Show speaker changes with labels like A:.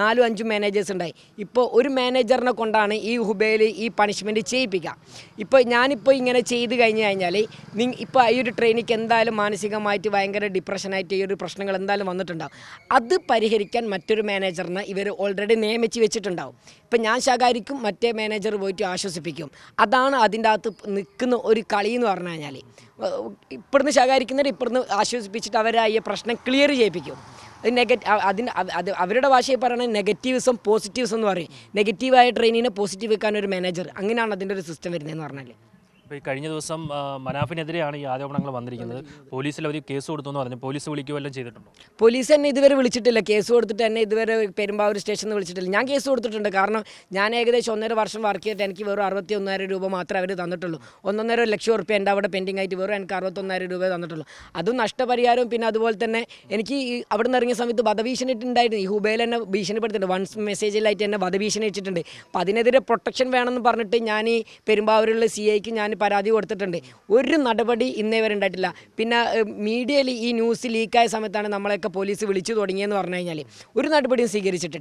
A: നാലും അഞ്ചും മാനേജേഴ്സ് ഉണ്ടായി. ഇപ്പോൾ ഒരു മാനേജറിനെ കൊണ്ടാണ് ഈ ഹുബയിൽ ഈ പണിഷ്മെന്റ് ചെയ്യിപ്പിക്കുക. ഇപ്പോൾ ഞാനിപ്പോൾ ഇങ്ങനെ ചെയ്ത് കഴിഞ്ഞ് കഴിഞ്ഞാൽ നി ഇപ്പോൾ ഈ ഒരു ട്രെയിനിക്ക് എന്തായാലും മാനസികമായിട്ട് ഭയങ്കര ഡിപ്രഷനായിട്ട് ഈ ഒരു പ്രശ്നങ്ങൾ എന്തായാലും വന്നിട്ടുണ്ടാവും. അത് പരിഹരിക്കാൻ മറ്റൊരു മാനേജറിനെ ഇവർ ഓൾറെഡി നിയമിച്ച് വെച്ചിട്ടുണ്ടാവും. ഇപ്പം ഞാൻ ശകാരിക്കും മറ്റേ മാനേജർ പോയിട്ട് ആശ്വസിപ്പിക്കും. അതാണ് അതിന്റെ അകത്ത് നിൽക്കുന്ന ഒരു കളി എന്ന് പറഞ്ഞു കഴിഞ്ഞാൽ ഇപ്പുറന്ന് ശകാരിക്കുന്നവർ ഇപ്പുറന്ന് ആശ്വസിപ്പിച്ചിട്ട് അവരെ ഈ പ്രശ്നം ക്ലിയർ ചെയ്യിപ്പിക്കും. നെഗറ്റ് അതിന് അത് അവരുടെ ഭാഷയിൽ പറയുന്നത് നെഗറ്റീവ്സും പോസിറ്റീവ്സും എന്ന് പറയും. നെഗറ്റീവായ ട്രെയിനിനെ പോസിറ്റീവ് വെക്കാൻ ഒരു മാനേജർ അങ്ങനെയാണ് അതിന്റെ ഒരു സിസ്റ്റം വരുന്നതെന്ന് പറഞ്ഞാൽ
B: ഇപ്പോൾ ഈ കഴിഞ്ഞ ദിവസം മനാഫിനെതിരെയാണ് ഈ ആരോപണങ്ങൾ വന്നിരിക്കുന്നത്. പോലീസിൽ അവർ കേസ് കൊടുത്തു എന്ന് പറഞ്ഞു. പോലീസ് വിളിക്കുകയെല്ലാം ചെയ്തിട്ടുണ്ട്?
A: പോലീസ് എന്നെ ഇതുവരെ വിളിച്ചിട്ടില്ല. കേസ് കൊടുത്തിട്ട് എന്നെ ഇതുവരെ പെരുമ്പാവൂർ സ്റ്റേഷനിൽ വിളിച്ചിട്ടില്ല. ഞാൻ കേസ് കൊടുത്തിട്ടുണ്ട്. കാരണം ഞാൻ ഏകദേശം ഒന്നര വർഷം വർക്ക് ചെയ്തിട്ട് എനിക്ക് വെറും അറുപത്തി ഒന്നായിരം രൂപ മാത്രമേ അവർ തന്നിട്ടുള്ളൂ. ഒന്നൊന്നര ലക്ഷം ഉറുപ്പ്യ എന്റെ അവിടെ പെൻഡിങ് ആയിട്ട് വെറും എനിക്ക് അറുപത്തൊന്നായിരം രൂപ തന്നിട്ടുള്ളൂ. അതും നഷ്ടപരിഹാരവും പിന്നെ അതുപോലെ തന്നെ എനിക്ക് അവിടെ നിന്ന് ഇറങ്ങിയ സമയത്ത് വധഭീഷണി ഉണ്ടായിരുന്നു ഈ ഹുബൈൽ എന്നെ ഭീഷണിപ്പെടുത്തിയിട്ടുണ്ട്. വൺസ് മെസ്സേജിലായിട്ട് എന്നെ വധഭീഷണി വെച്ചിട്ടുണ്ട് അപ്പോൾ അതിനെതിരെ പ്രൊട്ടക്ഷൻ വേണമെന്ന് പറഞ്ഞിട്ട് ഞാൻ ഈ പെരുമ്പാവൂരിലുള്ള സി ഐക്ക് ഞാൻ പരാതി കൊടുത്തിട്ടുണ്ട്. ഒരു നടപടി ഇന്നേ വരെ ഉണ്ടായിട്ടില്ല. പിന്നെ മീഡിയയിൽ ഈ ന്യൂസ് ലീക്കായ സമയത്താണ് നമ്മളെയൊക്കെ പോലീസ് വിളിച്ചു തുടങ്ങിയെന്ന് പറഞ്ഞു കഴിഞ്ഞാൽ ഒരു നടപടിയും സ്വീകരിച്ചിട്ടില്ല.